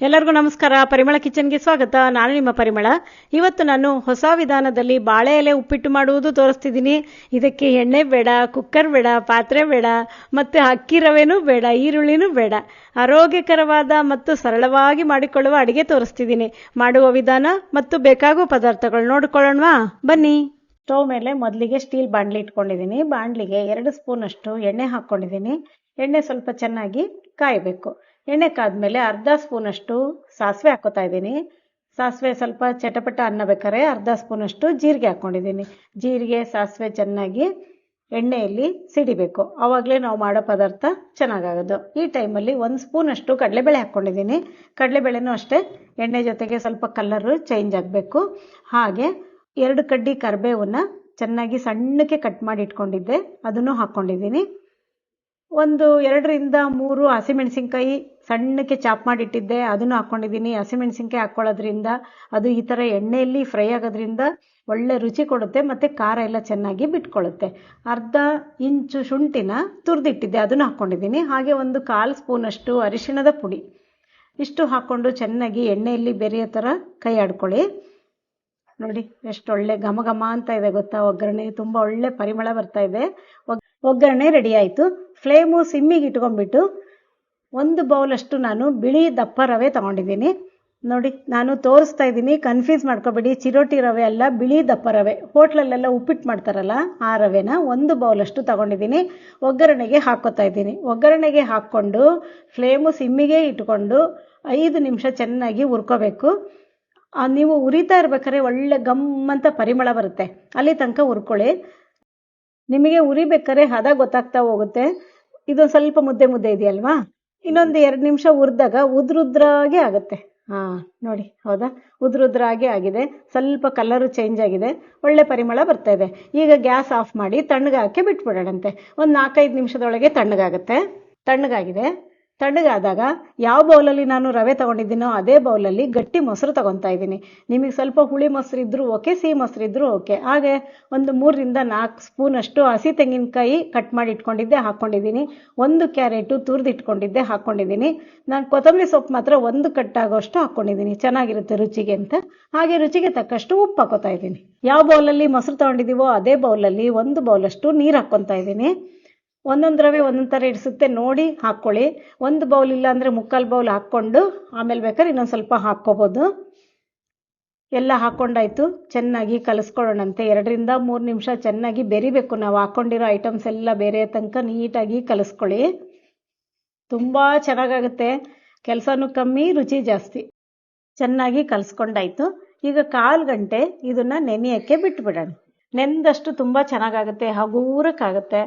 ಎಲ್ಲರಿಗೂ ನಮಸ್ಕಾರ. ಪರಿಮಳ ಕಿಚನ್ಗೆ ಸ್ವಾಗತ. ನಾನು ನಿಮ್ಮ ಪರಿಮಳ. ಇವತ್ತು ನಾನು ಹೊಸ ವಿಧಾನದಲ್ಲಿ ಬಾಳೆ ಎಲೆ ಉಪ್ಪಿಟ್ಟು ಮಾಡುವುದು ತೋರಿಸ್ತಿದ್ದೀನಿ. ಇದಕ್ಕೆ ಎಣ್ಣೆ ಬೇಡ ಕುಕ್ಕರ್ ಬೇಡ, ಪಾತ್ರೆ ಬೇಡ, ಮತ್ತು ಅಕ್ಕಿ ರವೆನೂ ಬೇಡ, ಈರುಳ್ಳಿನೂ ಬೇಡ. ಆರೋಗ್ಯಕರವಾದ ಮತ್ತು ಸರಳವಾಗಿ ಮಾಡಿಕೊಳ್ಳುವ ಅಡುಗೆ ತೋರಿಸ್ತಿದ್ದೀನಿ. ಮಾಡುವ ವಿಧಾನ ಮತ್ತು ಬೇಕಾಗುವ ಪದಾರ್ಥಗಳು ನೋಡ್ಕೊಳ್ಳೋಣವಾ ಬನ್ನಿ. ಸ್ಟವ್ ಮೇಲೆ ಮೊದಲಿಗೆ ಸ್ಟೀಲ್ ಬಾಂಡ್ಲಿ ಇಟ್ಕೊಂಡಿದ್ದೀನಿ. ಬಾಂಡ್ಲಿಗೆ ಎರಡು ಸ್ಪೂನಷ್ಟು ಎಣ್ಣೆ ಹಾಕ್ಕೊಂಡಿದ್ದೀನಿ. ಎಣ್ಣೆ ಸ್ವಲ್ಪ ಚೆನ್ನಾಗಿ ಕಾಯಬೇಕು. ಎಣ್ಣೆ ಕಾದ್ಮೇಲೆ ಅರ್ಧ ಸ್ಪೂನಷ್ಟು ಸಾಸಿವೆ ಹಾಕೋತಾ ಇದ್ದೀನಿ. ಸಾಸಿವೆ ಸ್ವಲ್ಪ ಚಟಪಟ ಅನ್ನಬೇಕಾರೆ ಅರ್ಧ ಸ್ಪೂನಷ್ಟು ಜೀರಿಗೆ ಹಾಕ್ಕೊಂಡಿದ್ದೀನಿ ಜೀರಿಗೆ, ಸಾಸಿವೆ ಚೆನ್ನಾಗಿ ಎಣ್ಣೆಯಲ್ಲಿ ಸಿಡಿಬೇಕು. ಆವಾಗಲೇ ನಾವು ಮಾಡೋ ಪದಾರ್ಥ ಚೆನ್ನಾಗಾಗೋದು. ಈ ಟೈಮಲ್ಲಿ ಒಂದು ಸ್ಪೂನಷ್ಟು ಕಡಲೆಬೇಳೆ ಹಾಕ್ಕೊಂಡಿದ್ದೀನಿ ಕಡಲೆಬೇಳೆನೂ ಅಷ್ಟೇ, ಎಣ್ಣೆ ಜೊತೆಗೆ ಸ್ವಲ್ಪ ಕಲ್ಲರು ಚೇಂಜ್ ಆಗಬೇಕು. ಹಾಗೆ ಎರಡು ಕಡ್ಡಿ ಕರಿಬೇವನ್ನು ಚೆನ್ನಾಗಿ ಸಣ್ಣಕ್ಕೆ ಕಟ್ ಮಾಡಿ ಇಟ್ಕೊಂಡಿದ್ದೆ, ಅದನ್ನು ಹಾಕ್ಕೊಂಡಿದ್ದೀನಿ ಒಂದು ಎರಡರಿಂದ ಮೂರು ಹಸಿಮೆಣಸಿನ್ಕಾಯಿ ಸಣ್ಣಕ್ಕೆ ಚಾಪ್ ಮಾಡಿಟ್ಟಿದ್ದೆ, ಅದನ್ನು ಹಾಕ್ಕೊಂಡಿದ್ದೀನಿ ಹಸಿಮೆಣಸಿನ್ಕಾಯಿ ಹಾಕ್ಕೊಳ್ಳೋದ್ರಿಂದ ಅದು ಈ ಥರ ಎಣ್ಣೆಯಲ್ಲಿ ಫ್ರೈ ಆಗೋದ್ರಿಂದ ಒಳ್ಳೆ ರುಚಿ ಕೊಡುತ್ತೆ, ಮತ್ತು ಖಾರ ಎಲ್ಲ ಚೆನ್ನಾಗಿ ಬಿಟ್ಕೊಳ್ಳುತ್ತೆ. ಅರ್ಧ ಇಂಚು ಶುಂಠಿನ ತುರಿದಿಟ್ಟಿದ್ದೆ, ಅದನ್ನು ಹಾಕ್ಕೊಂಡಿದ್ದೀನಿ ಹಾಗೆ ಒಂದು ಕಾಲು ಸ್ಪೂನಷ್ಟು ಅರಿಶಿಣದ ಪುಡಿ. ಇಷ್ಟು ಹಾಕ್ಕೊಂಡು ಚೆನ್ನಾಗಿ ಎಣ್ಣೆಯಲ್ಲಿ ಬೆರೆಯೋ ಥರ ಕೈ ಆಡ್ಕೊಳ್ಳಿ. ನೋಡಿ, ಎಷ್ಟು ಒಳ್ಳೆ ಘಮ ಘಮ ಅಂತ ಇದೆ ಗೊತ್ತಾ? ಒಗ್ಗರಣೆ, ತುಂಬ ಒಳ್ಳೆ ಪರಿಮಳ ಬರ್ತಾ ಇದೆ. ಒಗ್ಗರಣೆ ರೆಡಿ ಆಯಿತು. ಫ್ಲೇಮು ಸಿಮ್ಮಿಗೆ ಇಟ್ಕೊಂಡ್ಬಿಟ್ಟು ಒಂದು ಬೌಲಷ್ಟು ನಾನು ಬಿಳಿ ದಪ್ಪ ರವೆ ತಗೊಂಡಿದ್ದೀನಿ. ನೋಡಿ, ನಾನು ತೋರಿಸ್ತಾ ಇದ್ದೀನಿ. ಕನ್ಫ್ಯೂಸ್ ಮಾಡ್ಕೋಬೇಡಿ. ಚಿರೋಟಿ ರವೆ ಅಲ್ಲ, ಬಿಳಿ ದಪ್ಪ ರವೆ. ಹೋಟ್ಲಲ್ಲೆಲ್ಲ ಉಪ್ಪಿಟ್ಟು ಮಾಡ್ತಾರಲ್ಲ ಆ ರವೆನ ಒಂದು ಬೌಲಷ್ಟು ತಗೊಂಡಿದ್ದೀನಿ. ಒಗ್ಗರಣೆಗೆ ಹಾಕೋತಾ ಇದ್ದೀನಿ. ಒಗ್ಗರಣೆಗೆ ಹಾಕ್ಕೊಂಡು ಫ್ಲೇಮು ಸಿಮ್ಮಿಗೆ ಇಟ್ಕೊಂಡು ಐದು ನಿಮಿಷ ಚೆನ್ನಾಗಿ ಹುರ್ಕೋಬೇಕು. ನೀವು ಉರಿತಾ ಇರ್ಬೇಕಾದ್ರೆ ಒಳ್ಳೆ ಗಮ್ಮಂತ ಪರಿಮಳ ಬರುತ್ತೆ. ಅಲ್ಲಿ ತನಕ ಹುರ್ಕೊಳ್ಳಿ. ನಿಮಗೆ ಉರಿಬೇಕಾದ್ರೆ ಹದ ಗೊತ್ತಾಗ್ತಾ ಹೋಗುತ್ತೆ. ಇದೊಂದು ಸ್ವಲ್ಪ ಮುದ್ದೆ ಮುದ್ದೆ ಇದೆಯಲ್ವಾ? ಇನ್ನೊಂದು ಎರಡು ನಿಮಿಷ ಉರಿದಾಗ ಉದ್ರುದ್ರಾಗೆ ಆಗುತ್ತೆ. ಹಾಂ, ನೋಡಿ, ಹೌದಾ? ಉದ್ರುದ್ರಾಗೆ ಆಗಿದೆ. ಸ್ವಲ್ಪ ಕಲರು ಚೇಂಜ್ ಆಗಿದೆ. ಒಳ್ಳೆ ಪರಿಮಳ ಬರ್ತಾ ಇದೆ. ಈಗ ಗ್ಯಾಸ್ ಆಫ್ ಮಾಡಿ ತಣ್ಣಗಾಕಿ ಬಿಟ್ಬಿಡೋಣಂತೆ. ಒಂದು ನಾಲ್ಕೈದು ನಿಮಿಷದೊಳಗೆ ತಣ್ಣಗಾಗುತ್ತೆ. ತಣ್ಣಗಾಗಿದೆ. ತಣ್ಣಗಾದಾಗ ಯಾವ ಬೌಲಲ್ಲಿ ನಾನು ರವೆ ತಗೊಂಡಿದ್ದೀನೋ ಅದೇ ಬೌಲಲ್ಲಿ ಗಟ್ಟಿ ಮೊಸರು ತಗೊತಾ ಇದ್ದೀನಿ. ನಿಮಗೆ ಸ್ವಲ್ಪ ಹುಳಿ ಮೊಸರು ಇದ್ದರೂ ಓಕೆ, ಸಿಹಿ ಮೊಸರು ಇದ್ದರೂ ಓಕೆ. ಹಾಗೆ ಒಂದು ಮೂರರಿಂದ ನಾಲ್ಕು ಸ್ಪೂನಷ್ಟು ಹಸಿ ತೆಂಗಿನಕಾಯಿ ಕಟ್ ಮಾಡಿ ಇಟ್ಕೊಂಡಿದ್ದೆ ಹಾಕ್ಕೊಂಡಿದ್ದೀನಿ ಒಂದು ಕ್ಯಾರೆಟು ತುರಿದಿಟ್ಕೊಂಡಿದ್ದೆ ಹಾಕ್ಕೊಂಡಿದ್ದೀನಿ ನಾನು ಕೊತ್ತಂಬರಿ ಸೊಪ್ಪು ಮಾತ್ರ ಒಂದು ಕಟ್ಟಾಗೋಷ್ಟು ಹಾಕ್ಕೊಂಡಿದ್ದೀನಿ ಚೆನ್ನಾಗಿರುತ್ತೆ ರುಚಿಗೆ ಅಂತ. ಹಾಗೆ ರುಚಿಗೆ ತಕ್ಕಷ್ಟು ಉಪ್ಪು ಹಾಕೋತಾ ಇದ್ದೀನಿ. ಯಾವ ಬೌಲಲ್ಲಿ ಮೊಸರು ತಗೊಂಡಿದ್ದೀವೋ ಅದೇ ಬೌಲಲ್ಲಿ ಒಂದು ಬೌಲಷ್ಟು ನೀರು ಹಾಕ್ಕೊತಾ ಇದ್ದೀನಿ. ಒಂದೊಂದು ರವೆ ಒಂದೊಂದು ಥರ ಇಡಿಸುತ್ತೆ, ನೋಡಿ ಹಾಕ್ಕೊಳ್ಳಿ ಒಂದು ಬೌಲ್ ಇಲ್ಲ ಅಂದರೆ ಮುಕ್ಕಾಲು ಬೌಲ್ ಹಾಕ್ಕೊಂಡು, ಆಮೇಲೆ ಬೇಕಾದ್ರೆ ಇನ್ನೊಂದು ಸ್ವಲ್ಪ ಹಾಕ್ಕೋಬೋದು. ಎಲ್ಲ ಹಾಕ್ಕೊಂಡಾಯ್ತು ಚೆನ್ನಾಗಿ ಕಲಿಸ್ಕೊಳ್ಳೋಣಂತೆ. ಎರಡರಿಂದ ಮೂರು ನಿಮಿಷ ಚೆನ್ನಾಗಿ ಬೆರಿಬೇಕು. ನಾವು ಹಾಕ್ಕೊಂಡಿರೋ ಐಟಮ್ಸ್ ಎಲ್ಲ ಬೇರೆ ತನಕ ನೀಟಾಗಿ ಕಲಿಸ್ಕೊಳ್ಳಿ. ತುಂಬ ಚೆನ್ನಾಗಾಗುತ್ತೆ. ಕೆಲಸನೂ ಕಮ್ಮಿ, ರುಚಿ ಜಾಸ್ತಿ. ಚೆನ್ನಾಗಿ ಕಲಿಸ್ಕೊಂಡಾಯ್ತು. ಈಗ ಕಾಲು ಗಂಟೆ, ಇದನ್ನು ನೆನೆಯೋಕ್ಕೆ ಬಿಟ್ಬಿಡೋಣ. ನೆನೆದಷ್ಟು ತುಂಬ ಚೆನ್ನಾಗಾಗುತ್ತೆ, ಹಗೂರಕ್ಕಾಗುತ್ತೆ.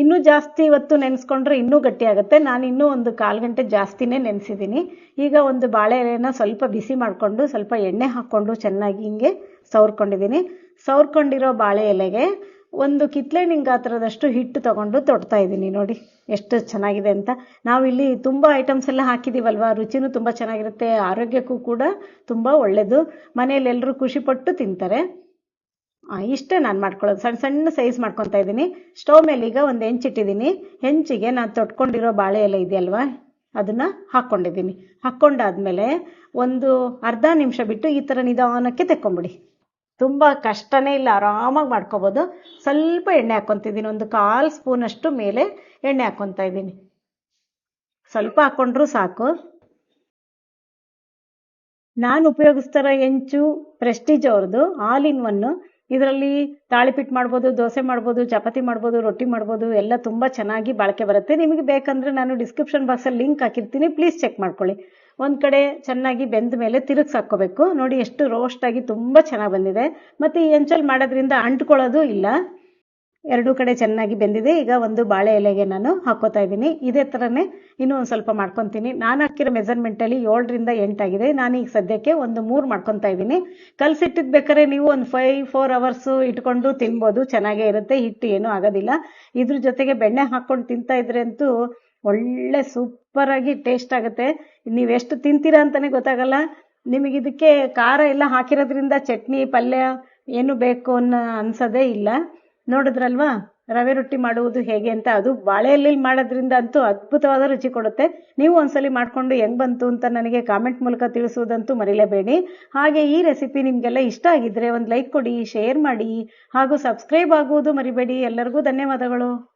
ಇನ್ನೂ ಜಾಸ್ತಿ ಇವತ್ತು ನೆನೆಸ್ಕೊಂಡ್ರೆ ಇನ್ನೂ ಗಟ್ಟಿ ಆಗುತ್ತೆ. ನಾನು ಇನ್ನೂ ಒಂದು ಕಾಲು ಗಂಟೆ ಜಾಸ್ತಿನೇ ನೆನೆಸಿದ್ದೀನಿ ಈಗ ಒಂದು ಬಾಳೆ ಎಲೆನ ಸ್ವಲ್ಪ ಬಿಸಿ ಮಾಡಿಕೊಂಡು, ಸ್ವಲ್ಪ ಎಣ್ಣೆ ಹಾಕ್ಕೊಂಡು ಚೆನ್ನಾಗಿ ಹಿಂಗೆ ಸವರ್ಕೊಂಡಿದ್ದೀನಿ ಸವರ್ಕೊಂಡಿರೋ ಬಾಳೆ ಎಲೆಗೆ ಒಂದು ಕಿತ್ಲೆನಿಂಗ್ ಗಾತ್ರದಷ್ಟು ಹಿಟ್ಟು ತೊಗೊಂಡು ತೊಡ್ತಾ ಇದ್ದೀನಿ ನೋಡಿ ಎಷ್ಟು ಚೆನ್ನಾಗಿದೆ ಅಂತ. ನಾವಿಲ್ಲಿ ತುಂಬ ಐಟಮ್ಸ್ ಎಲ್ಲ ಹಾಕಿದ್ದೀವಲ್ವ ರುಚಿನೂ ತುಂಬ ಚೆನ್ನಾಗಿರುತ್ತೆ, ಆರೋಗ್ಯಕ್ಕೂ ಕೂಡ ತುಂಬ ಒಳ್ಳೆಯದು ಮನೆಯಲ್ಲೆಲ್ಲರೂ ಖುಷಿಪಟ್ಟು ತಿಂತಾರೆ. ಇಷ್ಟೇ ನಾನು ಮಾಡ್ಕೊಳ್ಳೋದು. ಸಣ್ಣ ಸಣ್ಣ ಸೈಜ್ ಮಾಡ್ಕೊತಾ ಇದ್ದೀನಿ. ಸ್ಟವ್ ಮೇಲೆ ಈಗ ಒಂದು ಹೆಂಚಿಟ್ಟಿದ್ದೀನಿ ಹೆಂಚಿಗೆ ನಾನು ತೊಟ್ಕೊಂಡಿರೋ ಬಾಳೆ ಎಲೆ ಇದೆಯಲ್ವಾ? ಅದನ್ನು ಹಾಕ್ಕೊಂಡಿದ್ದೀನಿ. ಹಾಕ್ಕೊಂಡಾದ್ಮೇಲೆ ಒಂದು ಅರ್ಧ ನಿಮಿಷ ಬಿಟ್ಟು ಈ ಥರ ನಿಧಾನಕ್ಕೆ ತೆಕ್ಕೊಂಬಿಡಿ. ತುಂಬ ಕಷ್ಟನೇ ಇಲ್ಲ. ಆರಾಮಾಗಿ ಮಾಡ್ಕೋಬೋದು. ಸ್ವಲ್ಪ ಎಣ್ಣೆ ಹಾಕ್ಕೊತಿದ್ದೀನಿ. ಒಂದು ಕಾಲು ಸ್ಪೂನಷ್ಟು ಮೇಲೆ ಎಣ್ಣೆ ಹಾಕ್ಕೊತಾ ಇದ್ದೀನಿ. ಸ್ವಲ್ಪ ಹಾಕ್ಕೊಂಡ್ರೂ ಸಾಕು. ನಾನು ಉಪಯೋಗಿಸ್ತಾರ ಹೆಂಚು ಪ್ರೆಸ್ಟೀಜ್ ಅವ್ರದ್ದು ಆಲ್ ಇನ್ ಒನ್ನು ಇದರಲ್ಲಿ ತಾಳಿಪಿಟ್ಟು ಮಾಡ್ಬೋದು, ದೋಸೆ ಮಾಡ್ಬೋದು, ಚಪಾತಿ ಮಾಡ್ಬೋದು, ರೊಟ್ಟಿ ಮಾಡ್ಬೋದು, ಎಲ್ಲ ತುಂಬ ಚೆನ್ನಾಗಿ ಬಾಳಿಕೆ ಬರುತ್ತೆ. ನಿಮಗೆ ಬೇಕಂದ್ರೆ ನಾನು ಡಿಸ್ಕ್ರಿಪ್ಷನ್ ಬಾಕ್ಸಲ್ಲಿ ಲಿಂಕ್ ಹಾಕಿರ್ತೀನಿ. ಪ್ಲೀಸ್ ಚೆಕ್ ಮಾಡ್ಕೊಳ್ಳಿ. ಒಂದು ಕಡೆ ಚೆನ್ನಾಗಿ ಬೆಂದ ಮೇಲೆ ತಿರುಗ್ಸಿ ಹಾಕ್ಕೋಬೇಕು. ನೋಡಿ ಎಷ್ಟು ರೋಸ್ಟಾಗಿ ತುಂಬ ಚೆನ್ನಾಗಿ ಬಂದಿದೆ. ಮತ್ತು ಈ ಹೆಂಚಲ್ಲಿ ಮಾಡೋದ್ರಿಂದ ಅಂಟ್ಕೊಳ್ಳೋದು ಇಲ್ಲ. ಎರಡೂ ಕಡೆ ಚೆನ್ನಾಗಿ ಬೆಂದಿದೆ. ಈಗ ಒಂದು ಬಾಳೆ ಎಲೆಗೆ ನಾನು ಹಾಕೋತಾ ಇದ್ದೀನಿ. ಇದೇ ಥರನೇ ಇನ್ನೂ ಒಂದು ಸ್ವಲ್ಪ ಮಾಡ್ಕೊತೀನಿ. ನಾನು ಹಾಕಿರೋ ಮೆಜರ್ಮೆಂಟಲ್ಲಿ ಏಳರಿಂದ ಎಂಟಾಗಿದೆ ನಾನು ಈಗ ಸದ್ಯಕ್ಕೆ ಒಂದು ಮೂರು ಮಾಡ್ಕೊತಾ ಇದ್ದೀನಿ. ಕಲಸಿಟ್ಟಿದ್ದು ಬೇಕಾದ್ರೆ ನೀವು ಒಂದು ಫೈವ್ ಫೋರ್ ಅವರ್ಸು ಇಟ್ಕೊಂಡು ತಿನ್ಬೋದು. ಚೆನ್ನಾಗೇ ಇರುತ್ತೆ. ಹಿಟ್ಟು ಏನೂ ಆಗೋದಿಲ್ಲ. ಇದ್ರ ಜೊತೆಗೆ ಬೆಣ್ಣೆ ಹಾಕ್ಕೊಂಡು ತಿಂತಾ ಇದ್ರೆ ಅಂತೂ ಒಳ್ಳೆ ಸೂಪರಾಗಿ ಟೇಸ್ಟ್ ಆಗುತ್ತೆ. ನೀವು ಎಷ್ಟು ತಿಂತೀರಾ ಅಂತಲೇ ಗೊತ್ತಾಗಲ್ಲ. ನಿಮಗೆ ಇದಕ್ಕೆ ಖಾರ ಎಲ್ಲ ಹಾಕಿರೋದ್ರಿಂದ ಚಟ್ನಿ, ಪಲ್ಯ ಏನು ಬೇಕು ಅನ್ನೋ ಅನ್ಸೋದೇ ಇಲ್ಲ. ನೋಡಿದ್ರಲ್ವಾ? ರವೆ ರೊಟ್ಟಿ ಮಾಡುವುದು ಹೇಗೆ ಅಂತ ಅದು ಬಾಳೆ ಎಲೆಯಲ್ಲಿ ಮಾಡೋದ್ರಿಂದ ಅಂತೂ ಅದ್ಭುತವಾದ ರುಚಿ ಕೊಡುತ್ತೆ. ನೀವು ಒಂದ್ಸಲಿ ಮಾಡಿಕೊಂಡು ಹೆಂಗ್ ಬಂತು ಅಂತ ನನಗೆ ಕಾಮೆಂಟ್ ಮೂಲಕ ತಿಳಿಸುವುದಂತೂ ಮರಿಲೇಬೇಡಿ. ಹಾಗೆ ಈ ರೆಸಿಪಿ ನಿಮಗೆಲ್ಲ ಇಷ್ಟ ಆಗಿದ್ರೆ ಒಂದು ಲೈಕ್ ಕೊಡಿ, ಶೇರ್ ಮಾಡಿ ಹಾಗೂ ಸಬ್ಸ್ಕ್ರೈಬ್ ಆಗುವುದು ಮರಿಬೇಡಿ. ಎಲ್ಲರಿಗೂ ಧನ್ಯವಾದಗಳು.